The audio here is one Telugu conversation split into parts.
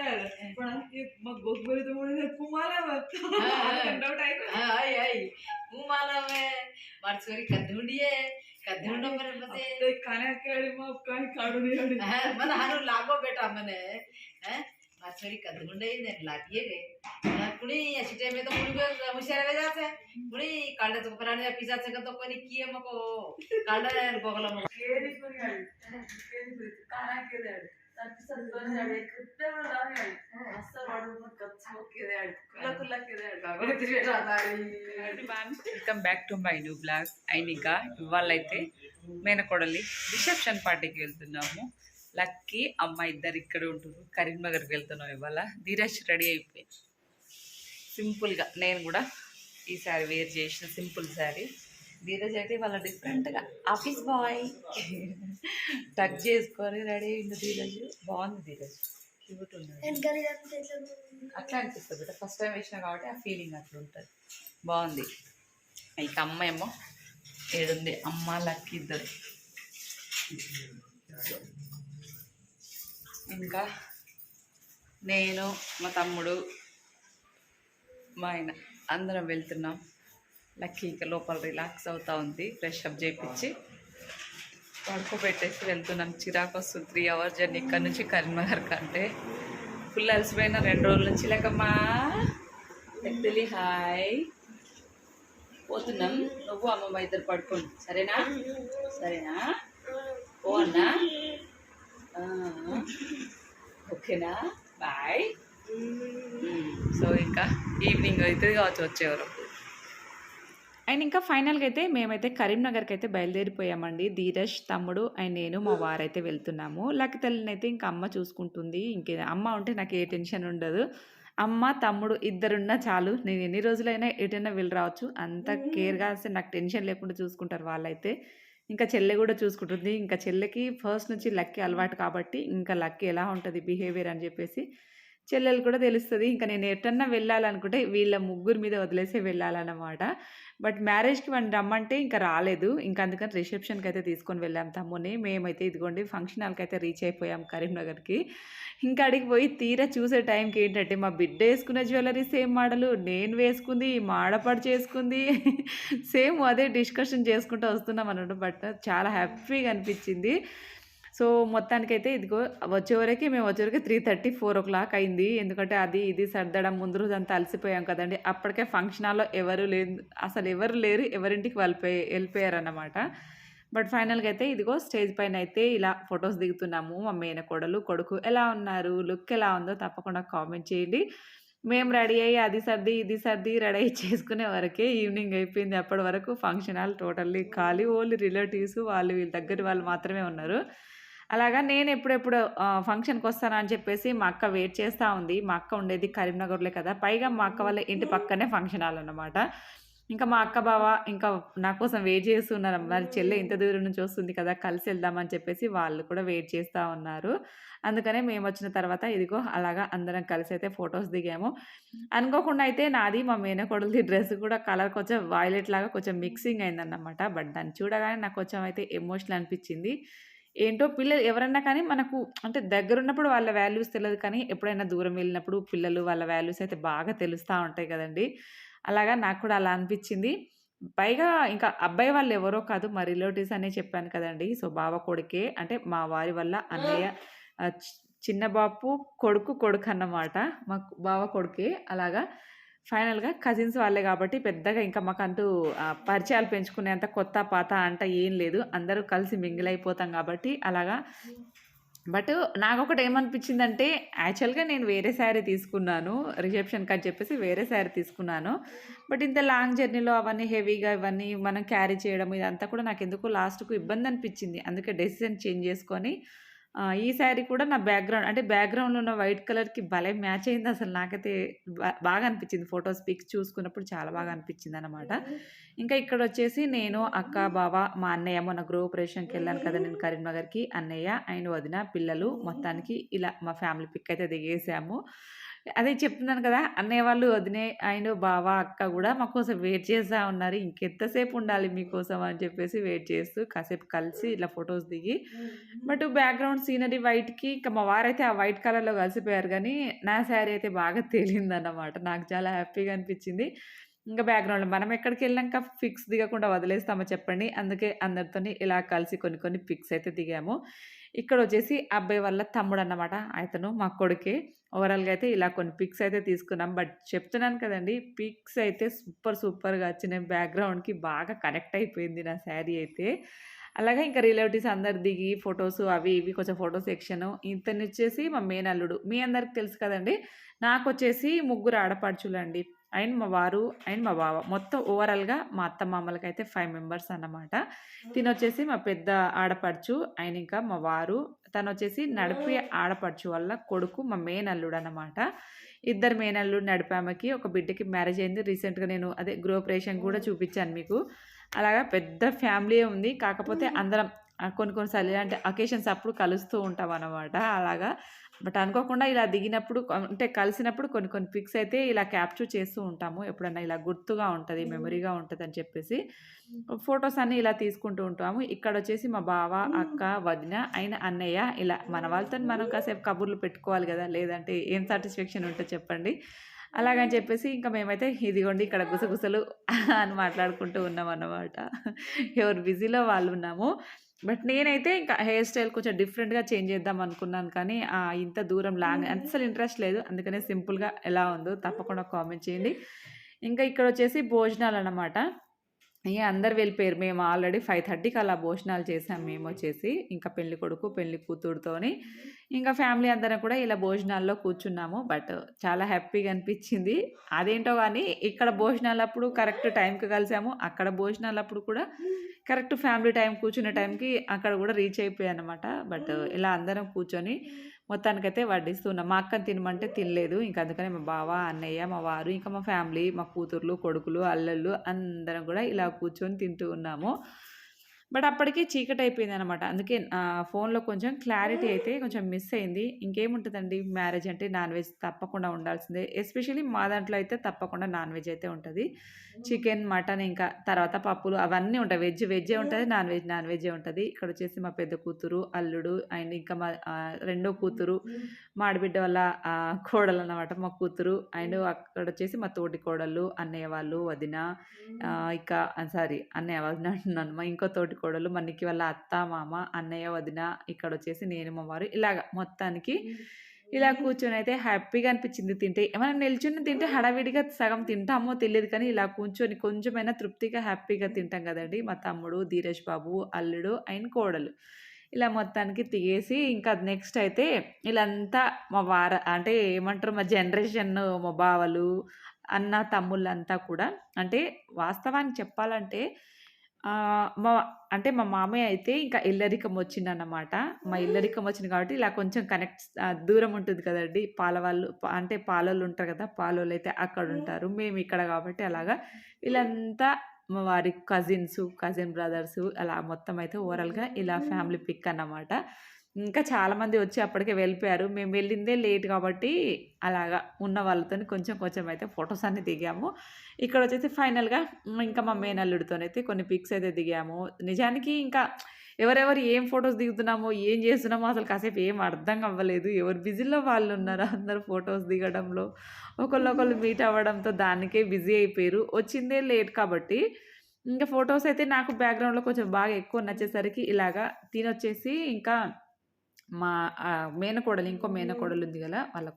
हाँ। तर पण मग गोगबरी म्हणून पुमाला आई आई. पुमाला में मार्चवरी कधुंडिये कधुंडो पर मते ते. खाना केळी मग काही काढून येडी हाँ, मला हारू लागो बेटा मने हैं हाँ, मार्चवरी कधुंडे ने लागिए गे कुणी कुणी मुशारे जाते कुणी तो काना केळी welcome back to my new blog ఇవాళైతే మేనకోడలి రిసెప్షన్ పార్టీకి వెళ్తున్నాము. లక్కీ అమ్మ ఇద్దరు ఇక్కడ ఉంటారు కరీంనగర్కి వెళ్తున్నాం ఇవాళ. ధీరజ్ రెడీ అయిపోయింది. సింపుల్గా నేను కూడా ఈ శారీ వేర్ చేసిన సింపుల్ శారీ ధీరజ్ అయితే వాళ్ళ డిఫరెంట్గా ఆఫీస్ బాయ్ టక్ చేసుకొని రెడీ అయింది ధీరజ్. బాగుంది ధీరజ్. క్యూట్ ఉన్నది అట్లా అనిపిస్తుంది బిడ్డ. ఫస్ట్ టైం వేసినా కాబట్టి ఆ ఫీలింగ్ అట్లా ఉంటుంది. బాగుంది. ఇక అమ్మ ఏమో ఏడుంది. అమ్మ లక్కి ఇద్దరు. ఇంకా నేను మా తమ్ముడు మా ఆయన అందరం వెళ్తున్నాం. లక్కీ ఇక లోపల రిలాక్స్ అవుతూ ఉంది ఫ్రెష్ అప్ చేయించి పడుకోబెట్టేసి వెళ్తున్నాం. చిరాకు వస్తుంది త్రీ అవర్స్ జర్నీ ఇక్కడ నుంచి కరీంనగర్ కంటే. ఫుల్ అలసిపోయిన రెండు రోజుల నుంచి లేకమ్మా. లెక్కలి హాయ్ పోతున్నాం. నువ్వు అమ్మమ్మ ఇద్దరు పడుకోండి. సరేనా? సరేనా? ఓ అన్నా. ఓకేనా? Bye so hmm. ఇంకా ఈవినింగ్ అవుతుంది కావచ్చు వచ్చేవరకు. అండ్ ఇంకా ఫైనల్గా అయితే మేమైతే కరీంనగర్కి అయితే బయలుదేరిపోయామండి. ధీరజ్ తమ్ముడు అండ్ నేను మా వారైతే వెళ్తున్నాము. లక్ తల్లిని అయితే ఇంకా అమ్మ చూసుకుంటుంది. ఇంకే అమ్మ ఉంటే నాకు ఏ టెన్షన్ ఉండదు. అమ్మ తమ్ముడు ఇద్దరున్నా చాలు. నేను ఎన్ని రోజులైనా ఎటైనా వెళ్ళి రావచ్చు. అంత కేర్గా అసలు నాకు టెన్షన్ లేకుండా చూసుకుంటారు వాళ్ళైతే. ఇంకా చెల్లె కూడా చూసుకుంటుంది. ఇంకా చెల్లెకి ఫస్ట్ నుంచి లక్కి అలవాటు కాబట్టి ఇంకా లక్కి ఎలా ఉంటుంది బిహేవియర్ అని చెప్పేసి చెల్లెలు కూడా తెలుస్తుంది. ఇంకా నేను ఎటన్నా వెళ్ళాలనుకుంటే వీళ్ళ ముగ్గురు మీద వదిలేసే వెళ్ళాలన్నమాట. బట్ మ్యారేజ్కి వాడిని రమ్మంటే ఇంకా రాలేదు. ఇంకా అందుకని రిసెప్షన్కి అయితే తీసుకొని వెళ్ళాం తమ్ముని మేమైతే ఇదిగోండి ఫంక్షన్ హాల్కి అయితే రీచ్ అయిపోయాం కరీంనగర్కి. ఇంకా అడిగి పోయి తీరా చూసే టైంకి ఏంటంటే మా బిడ్డ వేసుకున్న జ్యువెలరీ సేమ్ మోడలు నేను వేసుకుంది మా చేసుకుంది సేమ్ అదే డిస్కషన్ చేసుకుంటూ వస్తున్నాం అనమాట బట్ చాలా హ్యాపీగా అనిపించింది. సో మొత్తానికైతే ఇదిగో వచ్చేవరకు మేము వచ్చేవరకు three thirty four o'clock అయింది. ఎందుకంటే అది ఇది సర్దడం ముందు రోజు అంతా అలసిపోయాం కదండి. అప్పటికే ఫంక్షన్ హాల్లో ఎవరు లేదు అసలు ఎవరు లేరు ఎవరింటికి వెళ్ళిపోయి వెళ్ళిపోయారన్నమాట. బట్ ఫైనల్గా అయితే ఇదిగో స్టేజ్ పైన అయితే ఇలా ఫొటోస్ దిగుతున్నాము. మా కొడలు కొడుకు ఎలా ఉన్నారు? లుక్ ఎలా ఉందో తప్పకుండా కామెంట్ చేయండి. మేము రెడీ అయ్యి అది సర్ది ఇది సర్ది రెడీ అయ్యి చేసుకునే వరకే ఈవినింగ్ అయిపోయింది. అప్పటి వరకు ఫంక్షన్ హాల్ టోటల్లీ ఖాళీ. ఓన్లీ రిలేటివ్స్ వాళ్ళు వీళ్ళ దగ్గర వాళ్ళు మాత్రమే ఉన్నారు. అలాగా నేను ఎప్పుడెప్పుడు ఫంక్షన్కి వస్తాను అని చెప్పేసి మా అక్క వెయిట్ చేస్తూ ఉంది. మా అక్క ఉండేది కరీంనగర్లో కదా. పైగా మా అక్క వాళ్ళ ఇంటి పక్కనే ఫంక్షన్ హాల్ అన్నమాట. ఇంకా మా అక్క బావ ఇంకా నా కోసం వెయిట్ చేస్తున్నారు. మరి చెల్లె ఇంత దూరం నుంచి వస్తుంది కదా కలిసి వెళ్దామని చెప్పేసి వాళ్ళు కూడా వెయిట్ చేస్తూ ఉన్నారు. అందుకనే మేము వచ్చిన తర్వాత ఇదిగో అలాగా అందరం కలిసి అయితే ఫొటోస్ దిగాము. అనుకోకుండా అయితే నాది మా మేనకోడలది డ్రెస్ కూడా కలర్ కొంచెం వైలెట్ లాగా కొంచెం మిక్సింగ్ అయిందన్నమాట. బట్ దాన్ని చూడగానే నాకు కొంచెం అయితే ఎమోషనల్ అనిపించింది. ఏంటో పిల్లలు ఎవరన్నా కానీ మనకు అంటే దగ్గర ఉన్నప్పుడు వాళ్ళ వాల్యూస్ తెలియదు కానీ ఎప్పుడైనా దూరం వెళ్ళినప్పుడు పిల్లలు వాళ్ళ వాల్యూస్ అయితే బాగా తెలుస్తూ ఉంటాయి కదండి. అలాగా నాకు కూడా అలా అనిపించింది. పైగా ఇంకా అబ్బాయి వాళ్ళు ఎవరో కాదు మా రిలేటివ్స్ అనే చెప్పాను కదండి. సో బావ కొడుకే అంటే మా వారి వల్ల అన్నయ్య చి- చిన్న బాపు కొడుకు కొడుకు అన్నమాట. మా బావ కొడుకే. అలాగా ఫైనల్గా కజిన్స్ వాళ్ళే కాబట్టి పెద్దగా ఇంకా మాకంటూ పరిచయాలు పెంచుకునేంత కొత్త పాత అంట ఏం లేదు. అందరూ కలిసి మింగిల్ అయిపోతాం కాబట్టి అలాగా. బట్ నాకు ఒకటి ఏమనిపించిందంటే యాక్చువల్గా నేను వేరే శారీ తీసుకున్నాను. రిసెప్షన్కి అని చెప్పేసి వేరే శారీ తీసుకున్నాను. బట్ ఇంత లాంగ్ జర్నీలో అవన్నీ హెవీగా ఇవన్నీ మనం క్యారీ చేయడం ఇదంతా కూడా నాకు ఎందుకో లాస్ట్కు ఇబ్బంది అనిపించింది అందుకే డెసిషన్ చేంజ్ చేసుకొని ఈ శారీ కూడా నా బ్యాక్గ్రౌండ్ అంటే బ్యాక్గ్రౌండ్లో ఉన్న వైట్ కలర్కి భలే మ్యాచ్ అయింది. అసలు నాకైతే బాగా అనిపించింది. ఫొటోస్ పిక్స్ చూసుకున్నప్పుడు చాలా బాగా అనిపించింది అనమాట ఇంకా ఇక్కడ వచ్చేసి నేను అక్క బావ మా అన్నయ్య మొన్న గృహ ప్రవేశంకి వెళ్ళాను కదా నేను కరీంనగర్కి అన్నయ్య అండ్ వదిన పిల్లలు మొత్తానికి ఇలా మా ఫ్యామిలీ పిక్ అయితే దిగేసాము. అదే చెప్తున్నాను కదా! అన్నయ్య వాళ్ళు వదినే అండ్ బావ అక్క కూడా మా కోసం వెయిట్ చేస్తూ ఉన్నారు. ఇంకెంతసేపు ఉండాలి మీకోసం అని చెప్పేసి వెయిట్ చేస్తూ కాసేపు కలిసి ఇట్లా ఫొటోస్ దిగి బట్ బ్యాక్గ్రౌండ్ సీనరీ వైట్కి ఇంకా మా వారైతే ఆ వైట్ కలర్లో కలిసిపోయారు కానీ నా శారీ అయితే బాగా తేలిందన్నమాట. నాకు చాలా హ్యాపీగా అనిపించింది. ఇంకా బ్యాక్గ్రౌండ్లో మనం ఎక్కడికి వెళ్ళాక పిక్స్ దిగకుండా వదిలేస్తామో చెప్పండి. అందుకే అందరితోని ఇలా కలిసి కొన్ని కొన్ని పిక్స్ అయితే దిగాము. ఇక్కడ వచ్చేసి అబ్బాయి వాళ్ళ తమ్ముడు అన్నమాట అతను మా కొడుకే. ఓవరాల్గా అయితే ఇలా కొన్ని పిక్స్ అయితే తీసుకున్నాం. బట్ చెప్తున్నాను కదండి పిక్స్ అయితే సూపర్ సూపర్గా వచ్చినాయి. బ్యాక్గ్రౌండ్కి బాగా కనెక్ట్ అయిపోయింది నా శారీ అయితే. అలాగే ఇంకా రిలేటివ్స్ అందరు దిగి ఫొటోస్ అవి ఇవి కొంచెం ఫోటో సెక్షన్ ఇతను వచ్చేసి మా మేనల్లుడు మీ అందరికి తెలుసు కదండి నాకు వచ్చేసి ముగ్గురు ఆడపడుచులండి. అండ్ మా వారు అండ్ మా బావ మొత్తం ఓవరాల్గా మా అత్త మామలకి అయితే ఫైవ్ మెంబర్స్ అన్నమాట. తిను వచ్చేసి మా పెద్ద ఆడపడుచు ఆయన ఇంకా మా వారు తను వచ్చేసి నడిపే ఆడపడుచు వల్ల కొడుకు మా మేనల్లుడు అన్నమాట. ఇద్దరు మేనల్లుడు నడిపామకి ఒక బిడ్డకి మ్యారేజ్ అయింది. రీసెంట్గా నేను అదే గృహప్రవేశం కూడా చూపించాను మీకు. అలాగా పెద్ద ఫ్యామిలీ ఉంది. కాకపోతే అందరం కొన్ని కొన్నిసార్లు ఇలాంటి అకేషన్స్ అప్పుడు కలుస్తూ ఉంటాం అన్నమాట. అలాగా. బట్ అనుకోకుండా ఇలా దిగినప్పుడు అంటే కలిసినప్పుడు కొన్ని కొన్ని పిక్స్ అయితే ఇలా క్యాప్చర్ చేస్తూ ఉంటాము. ఎప్పుడన్నా ఇలా గుర్తుగా ఉంటుంది మెమరీగా ఉంటుంది అని చెప్పేసి ఫొటోస్ అన్ని ఇలా తీసుకుంటూ ఉంటాము. ఇక్కడ వచ్చేసి మా బావ అక్క వదిన అయిన అన్నయ్య ఇలా మన వాళ్ళతో మనం కాసేపు కబుర్లు పెట్టుకోవాలి కదా. లేదంటే ఏం సాటిస్ఫాక్షన్ ఉంటుంది చెప్పండి. అలాగని చెప్పేసి ఇంకా మేమైతే ఇదిగోండి ఇక్కడ గుసగుసలు అని మాట్లాడుకుంటూ ఉన్నాం అన్నమాట. ఎవరు బిజీలో వాళ్ళు ఉన్నాము. బట్ నేనైతే ఇంకా హెయిర్ స్టైల్ కొంచెం డిఫరెంట్గా చేంజ్ చేద్దాం అనుకున్నాను కానీ ఆ, ఇంత దూరం లాంగ్ అసలు ఇంట్రెస్ట్ లేదు. అందుకనే సింపుల్గా ఎలా ఉందో తప్పకుండా కామెంట్ చేయండి. ఇంకా ఇక్కడ వచ్చేసి భోజనాలు అన్నమాట. ఇక అందరు వెళ్ళిపోయారు. మేము ఆల్రెడీ ఫైవ్ థర్టీకి అలా భోజనాలు చేసాం. మేము వచ్చేసి ఇంకా పెళ్ళి కొడుకు పెళ్ళి కూతురుతోని ఇంకా ఫ్యామిలీ అందరం కూడా ఇలా భోజనాల్లో కూర్చున్నాము. బట్ చాలా హ్యాపీగా అనిపించింది. అదేంటో కానీ ఇక్కడ భోజనాలప్పుడు కరెక్ట్ టైంకి కలిసాము. అక్కడ భోజనాలప్పుడు కూడా కరెక్ట్ ఫ్యామిలీ టైం కూర్చునే టైంకి అక్కడ కూడా రీచ్ అయిపోయాయి అనమాట బట్ ఇలా అందరం కూర్చొని మొత్తానికైతే వడ్డిస్తున్నాం. మా అక్కని తినమంటే తినలేదు. ఇంకా అందుకని మా బావ అన్నయ్య మా వారు ఇంకా మా ఫ్యామిలీ మా కూతుర్లు కొడుకులు అల్లళ్ళు అందరం కూడా ఇలా కూర్చొని తింటూ ఉన్నాము. బట్ అప్పటికి చీకటి అయిపోయింది అనమాట అందుకే ఫోన్లో కొంచెం క్లారిటీ అయితే కొంచెం మిస్ అయింది. ఇంకేముంటుందండి? మ్యారేజ్ అంటే నాన్ వెజ్ తప్పకుండా ఉండాల్సిందే. ఎస్పెషల్లీ మా దాంట్లో అయితే తప్పకుండా నాన్ వెజ్ అయితే ఉంటుంది. చికెన్ మటన్ ఇంకా తర్వాత పప్పులు అవన్నీ ఉంటాయి. వెజ్ వెజ్జే ఉంటుంది. నాన్ వెజ్ నాన్ వెజ్జే ఉంటుంది. ఇక్కడ వచ్చేసి మా పెద్ద కూతురు అల్లుడు అండ్ ఇంకా మా రెండో కూతురు. మాడిబిడ్డ వాళ్ళ కోడలు అన్నమాట మా కూతురు. అండ్ అక్కడ వచ్చేసి మా తోటి కోడళ్ళు అన్నయ్య వాళ్ళు వదిన ఇంకా సారీ అన్నయ్య వదిన అంటున్నాను మా ఇంకో తోటి కోడలు మనకి వాళ్ళ అత్త మామ అన్నయ్య వదిన ఇక్కడ వచ్చేసి నేను మా వారు ఇలాగ మొత్తానికి ఇలా కూర్చొని అయితే హ్యాపీగా అనిపించింది తింటే. మనం నిల్చుని తింటే హడావిడిగా సగం తింటామో తెలియదు కానీ ఇలా కూర్చొని కొంచెమైనా తృప్తిగా హ్యాపీగా తింటాం కదండి. మా తమ్ముడు ధీరజ్ బాబు అల్లుడు అండ్ కోడలు. ఇలా మొత్తానికి తిగేసి ఇంకా నెక్స్ట్ అయితే వీళ్ళంతా మా వార అంటే ఏమంటారు మా జనరేషన్ మా బావలు అన్న తమ్ముళ్ళంతా కూడా అంటే వాస్తవానికి చెప్పాలంటే మా అంటే మా మామయ్య అయితే ఇంకా ఇల్లరికం వచ్చిందన్నమాట. మా ఇల్లరికం వచ్చింది కాబట్టి ఇలా కొంచెం కనెక్ట్ దూరం ఉంటుంది కదండి. పాల వాళ్ళు అంటే పాలోళ్ళు ఉంటారు కదా పాలోళ్ళు అయితే అక్కడ ఉంటారు. మేము ఇక్కడ కాబట్టి అలాగా వీళ్ళంతా మా వారి కజిన్స్ కజిన్ బ్రదర్స్ అలా మొత్తం అయితే ఓవరాల్గా ఇలా ఫ్యామిలీ పిక్ అన్నమాట. ఇంకా చాలామంది వచ్చి అప్పటికే వెళ్ళిపోయారు. మేము వెళ్ళిందే లేట్ కాబట్టి అలాగా ఉన్న వాళ్ళతో కొంచెం కొంచెం అయితే ఫొటోస్ అన్ని దిగాము. ఇక్కడ వచ్చేసి ఫైనల్గా ఇంకా మా మేనల్లుడితోనైతే కొన్ని పిక్స్ అయితే దిగాము. నిజానికి ఇంకా ఎవరెవరు ఏం ఫొటోస్ దిగుతున్నామో ఏం చేస్తున్నామో అసలు కాసేపు ఏం అర్థం అవ్వలేదు. ఎవరు బిజీలో వాళ్ళు ఉన్నారు అందరూ ఫొటోస్ దిగడంలో? ఒకళ్ళొకళ్ళు మీట్ అవ్వడంతో దానికే బిజీ అయిపోయారు. వచ్చిందే లేట్ కాబట్టి ఇంకా ఫొటోస్ అయితే నాకు బ్యాక్గ్రౌండ్లో కొంచెం బాగా ఎక్కువ నచ్చేసరికి ఇలాగా తినొచ్చేసి ఇంకా మా మేనకోడలు ఇంకో మేనకోడలు ఉంది కదా వాళ్ళ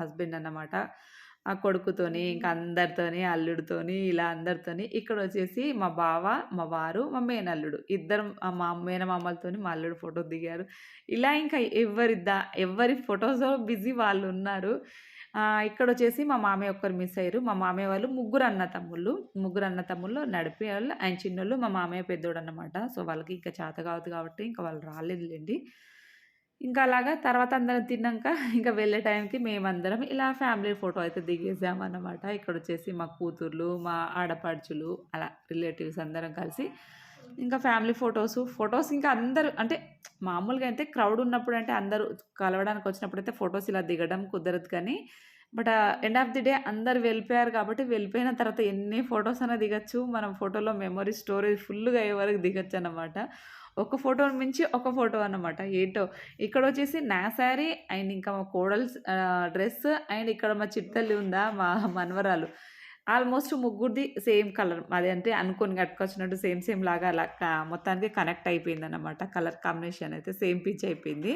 హస్బెండ్ అన్నమాట. ఆ కొడుకుతోని ఇంకా అందరితోని అల్లుడితోని ఇలా అందరితోని ఇక్కడ వచ్చేసి మా బావ మా వారు మా మేనల్లుడు. ఇద్దరు మా మేనమామలతోని మా అల్లుడు ఫోటో దిగారు. ఇలా ఇంకా ఎవరిద్దా ఎవరి ఫొటోస్ బిజీ వాళ్ళు ఉన్నారు. ఇక్కడ వచ్చేసి మా మామయ్య ఒక్కరు మిస్ అయ్యారు. మా మామయ్య వాళ్ళు ముగ్గురు అన్న తమ్ముళ్ళు. ముగ్గురు అన్న తమ్ముళ్ళు నడిపే వాళ్ళు. ఆయన చిన్నోళ్ళు మా మామయ్య పెద్దోడు అన్నమాట. సో వాళ్ళకి ఇంకా చేత కావద్దు కాబట్టి ఇంకా వాళ్ళు రాలేదులేండి. ఇంకా అలాగా తర్వాత అందరం తిన్నాక ఇంకా వెళ్ళే టైంకి మేమందరం ఇలా ఫ్యామిలీ ఫోటో అయితే దిగేసాం అన్నమాట ఇక్కడ వచ్చేసి మా కూతుర్లు మా ఆడపడుచులు అలా రిలేటివ్స్ అందరం కలిసి ఇంకా ఫ్యామిలీ ఫొటోస్ ఫొటోస్ ఇంకా అందరూ అంటే మామూలుగా అయితే క్రౌడ్ ఉన్నప్పుడు అంటే అందరూ కలవడానికి వచ్చినప్పుడు అయితే ఫొటోస్ ఇలా దిగడం కుదరదు కానీ but end of the day అందరు వెళ్ళిపోయారు కాబట్టి వెళ్ళిపోయిన తర్వాత ఎన్ని ఫొటోస్ అయినా దిగచ్చు. మనం ఫోటోలో మెమరీ స్టోరేజ్ ఫుల్గా అయ్యే వరకు దిగచ్చు అన్నమాట ఒక ఫోటో మించి ఒక ఫోటో అన్నమాట. ఏంటో? ఇక్కడ వచ్చేసి నా శారీ అండ్ ఇంకా మా కోడల్ డ్రెస్ అండ్ ఇక్కడ మా చిట్టల్లి ఉందా? మా మనవరాలు. ఆల్మోస్ట్ ముగ్గురిది సేమ్ కలర్. అది అంటే అనుకొని కట్టుకొచ్చినట్టు సేమ్ సేమ్ లాగా అలా మొత్తానికి కనెక్ట్ అయిపోయింది అనమాట కలర్ కాంబినేషన్ అయితే సేమ్ పిచ్ అయిపోయింది.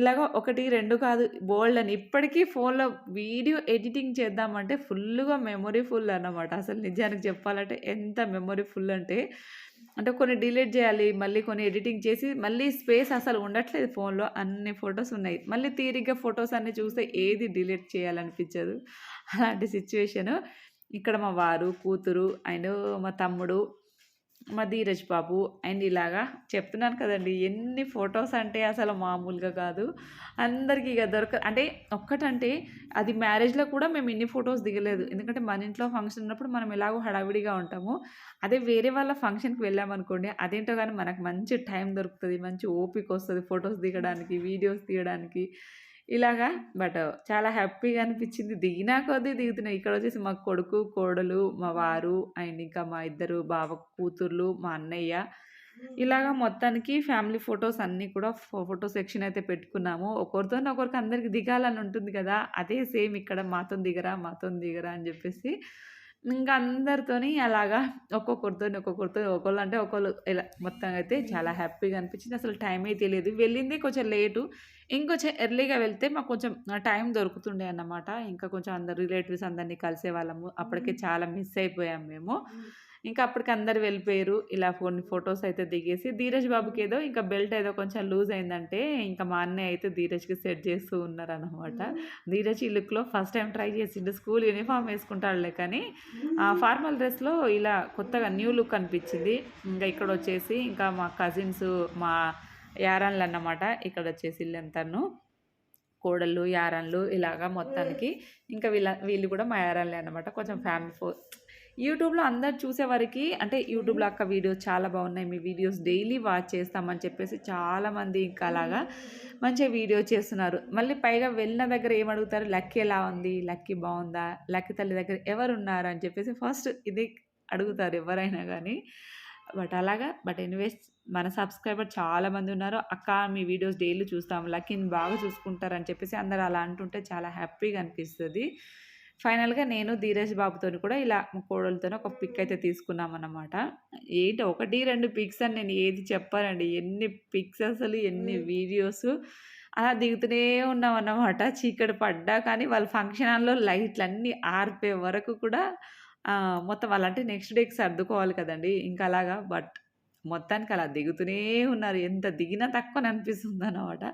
ఇలాగ ఒకటి రెండు కాదు బోల్డ్ అని. ఇప్పటికీ ఫోన్లో వీడియో ఎడిటింగ్ చేద్దామంటే ఫుల్గా మెమొరీ ఫుల్ అనమాట అసలు నిజానికి చెప్పాలంటే ఎంత మెమొరీ ఫుల్ అంటే అంటే కొన్ని డిలీట్ చేయాలి మళ్ళీ కొన్ని ఎడిటింగ్ చేసి మళ్ళీ స్పేస్ అసలు ఉండట్లేదు ఫోన్లో అన్ని ఫొటోస్ ఉన్నాయి. మళ్ళీ తీరిగ్గా ఫొటోస్ అన్ని చూస్తే ఏది డిలీట్ చేయాలనిపించదు. అలాంటి సిచ్యువేషను ఇక్కడ మా వారు కూతురు అండ్ మా తమ్ముడు మా ధీరజ్ బాబు అండ్ ఇలాగా చెప్తున్నాను కదండి ఎన్ని ఫొటోస్ అంటే అసలు మామూలుగా కాదు. అందరికీ ఇక దొరక అంటే ఒక్కటంటే అది మ్యారేజ్లో కూడా మేము ఇన్ని ఫొటోస్ దిగలేదు. ఎందుకంటే మన ఇంట్లో ఫంక్షన్ ఉన్నప్పుడు మనం ఎలాగో హడావిడిగా ఉంటాము. అదే వేరే వాళ్ళ ఫంక్షన్కి వెళ్ళామనుకోండి అదేంటో కానీ మనకు మంచి టైం దొరుకుతుంది మంచి ఓపిక వస్తుంది ఫొటోస్ దిగడానికి వీడియోస్ తీయడానికి. ఇలాగా. బట్ చాలా హ్యాపీగా అనిపించింది. దిగినా కొద్దీ దిగుతున్నాయి. ఇక్కడ వచ్చేసి మా కొడుకు కోడలు మా వారు అండ్ ఇంకా మా ఇద్దరు బావ కూతుర్లు మా అన్నయ్య. ఇలాగా మొత్తానికి ఫ్యామిలీ ఫొటోస్ అన్నీ కూడా ఫోటో సెక్షన్ అయితే పెట్టుకున్నాము. ఒకరితో ఒకరికి అందరికి దిగాలని ఉంటుంది కదా. అదే సేమ్ ఇక్కడ మాతో దిగరా మాతో దిగరా అని చెప్పేసి ఇంకా అందరితోని అలాగా ఒక్కొక్కరితో ఒక్కొక్కరితో ఒకళ్ళు అంటే ఒకళ్ళు ఇలా మొత్తం అయితే చాలా హ్యాపీగా అనిపించింది. అసలు టైం అయితే తెలియదు వెళ్ళింది కొంచెం లేటు. ఇంకొంచెం ఎర్లీగా వెళ్తే మాకు కొంచెం టైం దొరుకుతుండే అన్నమాట. ఇంకా కొంచెం అందరు రిలేటివ్స్ అందరినీ కలిసే వాళ్ళము అప్పటికే చాలా మిస్ అయిపోయాం మేము. ఇంకా అప్పటికి అందరు వెళ్ళిపోయారు. ఇలా కొన్ని ఫొటోస్ అయితే దిగేసి ధీరజ్ బాబుకి ఏదో ఇంకా బెల్ట్ ఏదో కొంచెం లూజ్ అయిందంటే ఇంకా మా అన్నయ్య అయితే ధీరజ్కి సెట్ చేస్తూ ఉన్నారనమాట ధీరజ్ ఈ లుక్లో ఫస్ట్ టైం ట్రై చేసిండు. స్కూల్ యూనిఫామ్ వేసుకుంటాడులే కానీ ఆ ఫార్మల్ డ్రెస్లో ఇలా కొత్తగా న్యూ లుక్ అనిపించింది. ఇంకా ఇక్కడ వచ్చేసి ఇంకా మా కజిన్స్ మా యారాన్లు అన్నమాట ఇక్కడ వచ్చేసి వీళ్ళంతాను. కోడళ్ళు యారాన్లు ఇలాగా మొత్తానికి. ఇంకా వీళ్ళ వీళ్ళు కూడా మా యారాన్లే అన్నమాట. కొంచెం ఫ్యామిలీ ఫో యూట్యూబ్లో అందరు చూసేవారికి అంటే యూట్యూబ్లో అక్క వీడియోస్ చాలా బాగున్నాయి మీ వీడియోస్ డైలీ వాచ్ చేస్తామని చెప్పేసి చాలామంది ఇంకా అలాగా మంచిగా వీడియో చేస్తున్నారు. మళ్ళీ పైగా వెళ్ళిన దగ్గర ఏమడుగుతారు లక్కీ ఎలా ఉంది లక్కీ బాగుందా లక్కీ తల్లి దగ్గర ఎవరు ఉన్నారు అని చెప్పేసి ఫస్ట్ ఇది అడుగుతారు ఎవరైనా కానీ బట్ అలాగా బట్ ఎనీవేస్ మన సబ్స్క్రైబర్ చాలా మంది ఉన్నారు. అక్క మీ వీడియోస్ డైలీ చూస్తాం లక్కీని బాగా చూసుకుంటారని చెప్పేసి అందరు అలా అంటుంటే చాలా హ్యాపీగా అనిపిస్తుంది. ఫైనల్గా నేను ధీరజ్ బాబుతో కూడా ఇలా కోడలతో ఒక పిక్ అయితే తీసుకున్నాం అన్నమాట ఏంటి ఒకటి రెండు పిక్స్ అని నేను ఏది చెప్పానండి. ఎన్ని పిక్స్ అసలు ఎన్ని వీడియోస్. అలా దిగుతూనే ఉన్నాం అన్నమాట చీకటి పడ్డా కానీ వాళ్ళ ఫంక్షన్ హాల్లో లైట్లు అన్నీ ఆరిపోయే వరకు కూడా మొత్తం వాళ్ళంటే నెక్స్ట్ డేకి సర్దుకోవాలి కదండి. ఇంకా అలాగా బట్ మొత్తానికి అలా దిగుతూనే ఉన్నారు. ఎంత దిగినా తక్కువ అనిపిస్తుంది అనమాట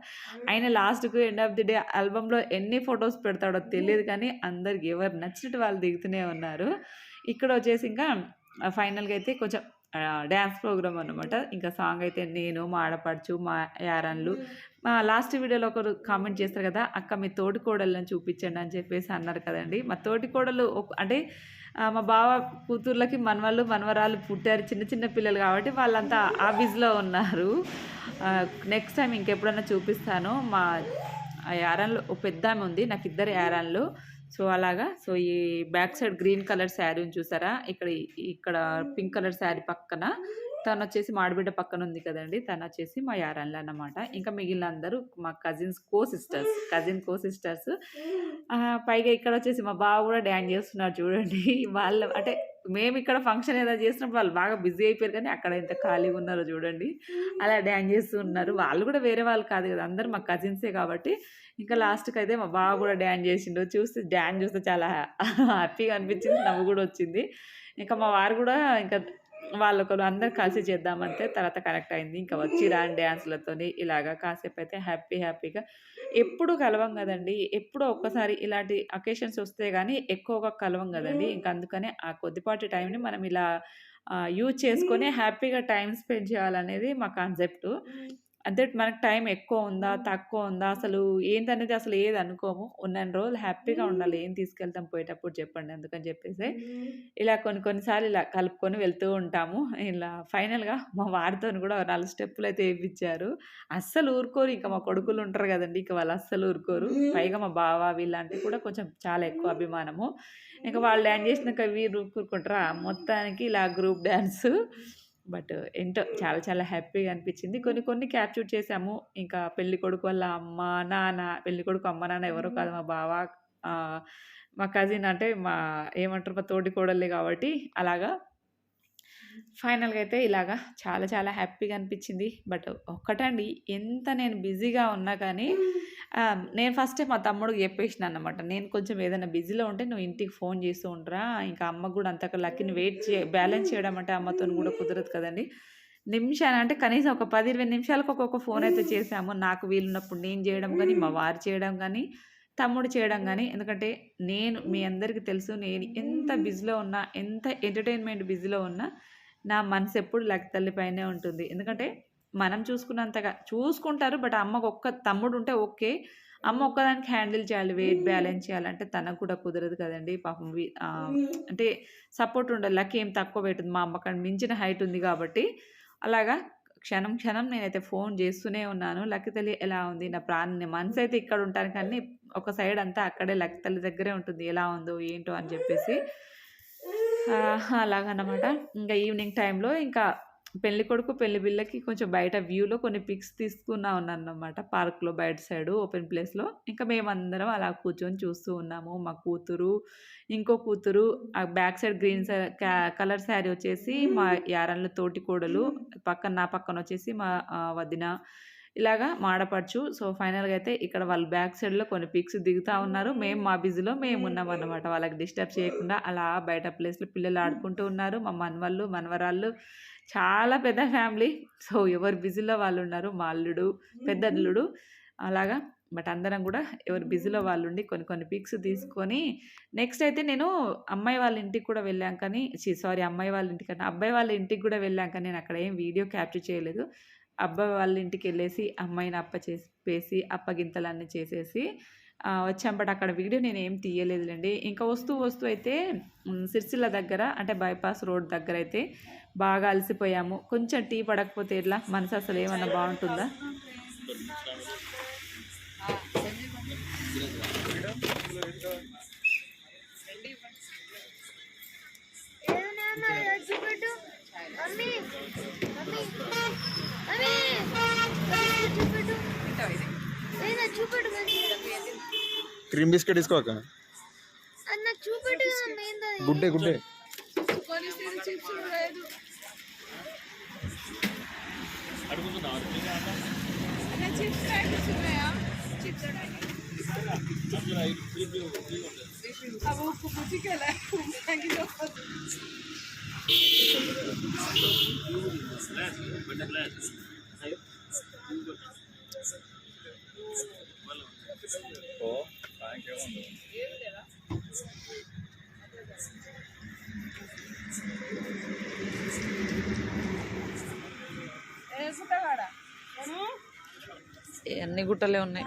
ఆయన లాస్ట్కు ఎండ్ ఆఫ్ ది డే ఆల్బంలో ఎన్ని ఫొటోస్ పెడతాడో తెలియదు కానీ అందరికి ఎవరు నచ్చినట్టు వాళ్ళు దిగుతూనే ఉన్నారు. ఇక్కడ వచ్చేసి ఇంకా ఫైనల్గా అయితే కొంచెం డ్యాన్స్ ప్రోగ్రామ్ అనమాట ఇంకా సాంగ్ అయితే నేను మా ఆడపడుచు మా యారన్లు మా లాస్ట్ వీడియోలో ఒకరు కామెంట్ చేస్తారు కదా అక్క మీ తోటి కోడళ్ళని చూపించండి అని చెప్పేసి అన్నారు కదండి. మా తోటి కోడలు అంటే మా బావ కూతుర్లకి మనవాళ్ళు మనవరాలు పుట్టారు చిన్న చిన్న పిల్లలు కాబట్టి వాళ్ళంతా ఆ బిజీలో ఉన్నారు నెక్స్ట్ టైం ఇంకెప్పుడైనా చూపిస్తాను. మా ఆ ఒక పెద్ద ఆమె ఉంది నాకు ఇద్దరు యారాన్లు. సో అలాగా. సో ఈ back side green colour sari చూసారా? ఇక్కడ ఇక్కడ పింక్ కలర్ శారీ పక్కన. తను వచ్చేసి మాడిబిడ్డ పక్కన ఉంది కదండి తను వచ్చేసి మా యారాన్లు అన్నమాట. ఇంకా మిగిలిన అందరూ మా cousins co sisters cousin co sisters పైగా ఇక్కడ వచ్చేసి మా బావ కూడా డ్యాన్స్ చేస్తున్నారు చూడండి. వాళ్ళ అంటే మేము ఇక్కడ ఫంక్షన్ ఏదో చేసినప్పుడు వాళ్ళు బాగా బిజీ అయిపోయారు కానీ అక్కడ ఎంత ఖాళీగా ఉన్నారో చూడండి. అలా డ్యాన్స్ చేస్తూ ఉన్నారు. వాళ్ళు కూడా వేరే వాళ్ళు కాదు కదా అందరు మా కజిన్సే కాబట్టి ఇంకా లాస్ట్కి అయితే మా బావ కూడా డ్యాన్స్ చేసిండు. చూస్తే డ్యాన్స్ చూస్తే చాలా హ్యాపీగా అనిపించింది నవ్వు కూడా వచ్చింది. ఇంకా మా వారు కూడా ఇంకా వాళ్ళొకరు అందరు కలిసి చేద్దామంటే తర్వాత కనెక్ట్ అయింది. ఇంకా వచ్చి రాని డ్యాన్స్లతోని ఇలాగా కాసేపు అయితే హ్యాపీ హ్యాపీగా ఎప్పుడు కలవం కదండి. ఎప్పుడో ఒక్కసారి ఇలాంటి అకేషన్స్ వస్తే కానీ ఎక్కువగా కలవం కదండి. ఇంకా అందుకనే ఆ కొద్దిపాటి టైంని మనం ఇలా యూజ్ చేసుకొని హ్యాపీగా టైం స్పెండ్ చేయాలనేది మా కాన్సెప్ట్. అంటే మనకు టైం ఎక్కువ ఉందా తక్కువ ఉందా అసలు ఏంటనేది అసలు ఏది అనుకోము. ఉన్నన్ని రోజులు హ్యాపీగా ఉండాలి. ఏం తీసుకెళ్తాం పోయేటప్పుడు చెప్పండి అందుకని చెప్పేసి ఇలా కొన్ని కొన్నిసార్లు ఇలా కలుపుకొని వెళ్తూ ఉంటాము. ఇలా ఫైనల్గా మా వారితో కూడా నాలుగు స్టెప్పులు అయితే వేయించారు. అస్సలు ఊరుకోరు. ఇంకా మా కొడుకులు ఉంటారు కదండి. ఇంకా వాళ్ళు అస్సలు ఊరుకోరు. పైగా మా బావ వీళ్ళంటే కూడా కొంచెం చాలా ఎక్కువ అభిమానము. ఇంకా వాళ్ళు డ్యాన్స్ చేసినాక వీరు ఊరుకుంటారా. మొత్తానికి ఇలా గ్రూప్ డ్యాన్స్ బట్ ఏంటో చాలా చాలా హ్యాపీగా అనిపించింది. కొన్ని కొన్ని క్యాప్చర్ చేసాము. ఇంకా పెళ్ళి కొడుకు వాళ్ళ అమ్మ నాన్న పెళ్ళి కొడుకు అమ్మ నాన్న ఎవరో కాదు మా బావ మా కజిన్ అంటే మా ఏమంటారు మా తోటి కోడళ్ళే కాబట్టి అలాగా ఫైనల్గా అయితే ఇలాగా చాలా చాలా హ్యాపీగా అనిపించింది బట్ ఒక్కటండి ఎంత నేను బిజీగా ఉన్నా కానీ నేను ఫస్టే మా తమ్ముడికి చెప్పేసిన అనమాట నేను కొంచెం ఏదైనా బిజీలో ఉంటే నువ్వు ఇంటికి ఫోన్ చేస్తూ ఉంటారా ఇంకా అమ్మ కూడా అంత లక్కీని వెయిట్ చే బ్యాలెన్స్ చేయడం అంటే అమ్మతో కూడా కుదరదు కదండి. నిమిషాలు అంటే కనీసం ఒక పది ఇరవై నిమిషాలకు ఒక్కొక్క ఫోన్ అయితే చేసాము. నాకు వీలున్నప్పుడు నేను చేయడం కానీ మా వారు చేయడం కానీ తమ్ముడు చేయడం కానీ ఎందుకంటే నేను మీ అందరికీ తెలుసు నేను ఎంత బిజీలో ఉన్నా ఎంత ఎంటర్టైన్మెంట్ బిజీలో ఉన్నా నా మనసు ఎప్పుడు లక్ తల్లి పైనే ఉంటుంది. ఎందుకంటే మనం చూసుకున్నంతగా చూసుకుంటారు బట్ అమ్మకు ఒక్క తమ్ముడు ఉంటే ఓకే. అమ్మ ఒక్కదానికి హ్యాండిల్ చేయాలి వెయిట్ బ్యాలెన్స్ చేయాలంటే తనకు కూడా కుదరదు కదండి. పాపం అంటే సపోర్ట్ ఉండాలి. లక్ ఏం తక్కువ పెట్టింది. మా అమ్మకంటే మించిన హైట్ ఉంది కాబట్టి. అలాగా క్షణం క్షణం నేనైతే ఫోన్ చేస్తూనే ఉన్నాను. లక్కి తల్లి ఎలా ఉంది? నా ప్రాణ మనసు అయితే ఇక్కడ ఉంటాను కానీ ఒక సైడ్ అంతా అక్కడే లక్కి తల్లి దగ్గరే ఉంటుంది. ఎలా ఉందో ఏంటో అని చెప్పేసి. అలాగనమాట. ఇంకా ఈవినింగ్ టైంలో ఇంకా పెళ్ళి కొడుకు పెళ్ళి పిల్లకి కొంచెం బయట వ్యూలో కొన్ని పిక్స్ తీసుకున్నా ఉన్నానమాట పార్క్లో బయట సైడ్ ఓపెన్ ప్లేస్లో. ఇంకా మేమందరం అలా కూర్చొని చూస్తూ ఉన్నాము. మా కూతురు ఇంకో కూతురు ఆ back side green colour sari వచ్చేసి మా యారన్ల తోటి కోడలు పక్కన నా పక్కన వచ్చేసి మా వదిన ఇలాగా మాడపడుచు. సో ఫైనల్గా అయితే ఇక్కడ వాళ్ళు బ్యాక్ సైడ్లో కొన్ని పిక్స్ దిగుతూ ఉన్నారు. మేము మా బిజీలో మేము ఉన్నాం అన్నమాట వాళ్ళకి డిస్టర్బ్ చేయకుండా అలా బయట ప్లేస్లో పిల్లలు ఆడుకుంటూ ఉన్నారు. మా మనవళ్ళు మనవరాళ్ళు చాలా పెద్ద ఫ్యామిలీ. సో ఎవరు బిజీలో వాళ్ళు ఉన్నారు? మా అల్లుడు పెద్ద అల్లుడు. అలాగా. బట్ అందరం కూడా ఎవరు బిజీలో వాళ్ళు ఉండి కొన్ని కొన్ని పిక్స్ తీసుకొని నెక్స్ట్ అయితే నేను అమ్మాయి వాళ్ళ ఇంటికి కూడా వెళ్ళాం కానీ సారీ అమ్మాయి వాళ్ళ ఇంటికి అబ్బాయి వాళ్ళ ఇంటికి కూడా వెళ్ళాం కానీ నేను అక్కడ ఏం వీడియో క్యాప్చర్ చేయలేదు. అబ్బాయి వాళ్ళ ఇంటికి వెళ్ళేసి అమ్మాయిని అప్ప చేసి పేసి అప్పగింతలన్నీ చేసేసి వచ్చాం. బట్ అక్కడ వీడియో నేను ఏం తీయలేదులేండి. ఇంకా వస్తూ వస్తూ అయితే సిర్సిల్ల సిరిసిల్ల దగ్గర అంటే బైపాస్ రోడ్ దగ్గర అయితే బాగా అలసిపోయాము. కొంచెం టీ పడకపోతే ఎట్లా? మనసు అసలు ఏమన్నా బాగుంటుందా? Mummy mummy. మమ్మీ చూపెట్టు ఏదైనా చూపెట్టు మంచి క్రీమ్ బిస్కెట్ తీసుకోక అది నాకు చూపెట్టు మమ్మీ ఏంటది గుడ్డే గుడ్డే అన్ని గుట్టలే ఉన్నాయి.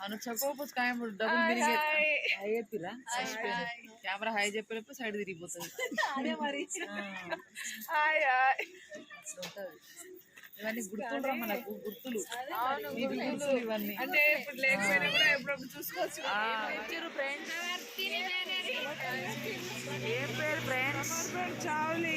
అను చకోపోతే కాయ డబుల్ తిరిగి హాయ్. చెప్పిరా? కెమెరా హాయ్ చెప్పేటప్పుడు సైడ్ తిరిగిపోతుంది. ఉంటది. ఇవన్నీ గుర్తులు మనకు? గుర్తులు. ఇవన్నీ. అంటే ఇప్పుడు లేకపోయినా కూడా ఎప్పుడప్పుడు చూసుకోవచ్చు ఏం పేరు ఫ్రెండ్స్? చావులి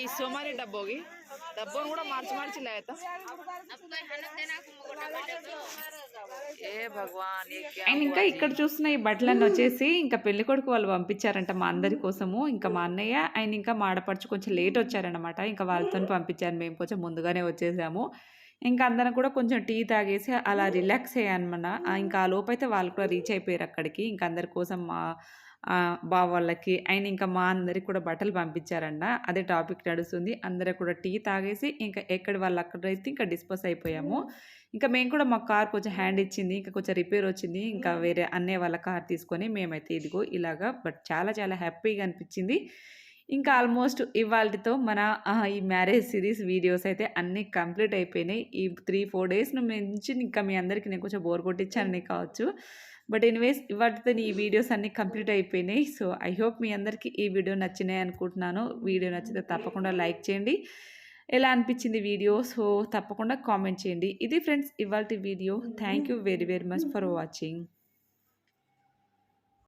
ఈ సోమారి డబ్బోగి. డబ్బోని కూడా మార్చి మార్చి ఏ భగవాన్ అండ్ ఇంకా ఇక్కడ చూస్తున్న ఈ బట్టలన్నీ వచ్చేసి ఇంకా పెళ్ళి కొడుకు వాళ్ళు పంపించారంట మా అందరి కోసము. ఇంకా మా అన్నయ్య ఆయన ఇంకా మాడపడుచు కొంచెం లేట్ వచ్చారనమాట ఇంకా వాళ్ళతో పంపించారు. మేము కొంచెం ముందుగానే వచ్చేసాము. ఇంకా అందరం కూడా కొంచెం టీ తాగేసి అలా రిలాక్స్ అయ్యానమాట ఇంకా ఆ లోపైతే వాళ్ళు కూడా రీచ్ అయిపోయారు అక్కడికి. ఇంకా అందరి కోసం మా బావ వాళ్ళకి అండ్ ఇంకా మా అందరికి కూడా బట్టలు పంపించారంట. అదే టాపిక్ నడుస్తుంది. అందరూ కూడా టీ తాగేసి ఇంకా ఎక్కడి వాళ్ళు అక్కడైతే ఇంకా డిస్పోజ్ అయిపోయాము. ఇంకా మేము కూడా మా కార్ కొంచెం హ్యాండ్ ఇచ్చింది ఇంకా కొంచెం రిపేర్ వచ్చింది. ఇంకా వేరే అన్నయ్య వాళ్ళ కార్ తీసుకొని మేమైతే ఇదిగో ఇలాగా బట్ చాలా చాలా హ్యాపీగా అనిపించింది. ఇంకా ఆల్మోస్ట్ ఇవాళతో మన ఈ మ్యారేజ్ సిరీస్ వీడియోస్ అయితే అన్నీ కంప్లీట్ అయిపోయినాయి. ఈ త్రీ ఫోర్ డేస్ నుంచి ఇంకా మీ అందరికీ నేను కొంచెం బోర్ కొట్టించానని కావచ్చు. బట్ ఎనీవేస్ ఇవాటితో ఈ వీడియోస్ అన్నీ కంప్లీట్ అయిపోయినాయి. సో ఐ హోప్ మీ అందరికీ ఈ వీడియో నచ్చినాయి అనుకుంటున్నాను. వీడియో నచ్చితే తప్పకుండా లైక్ చేయండి. ఎలా అనిపించింది వీడియో? సో తప్పకుండా కామెంట్ చేయండి. ఇది ఫ్రెండ్స్ ఇవాళ video. Thank you very very much for watching.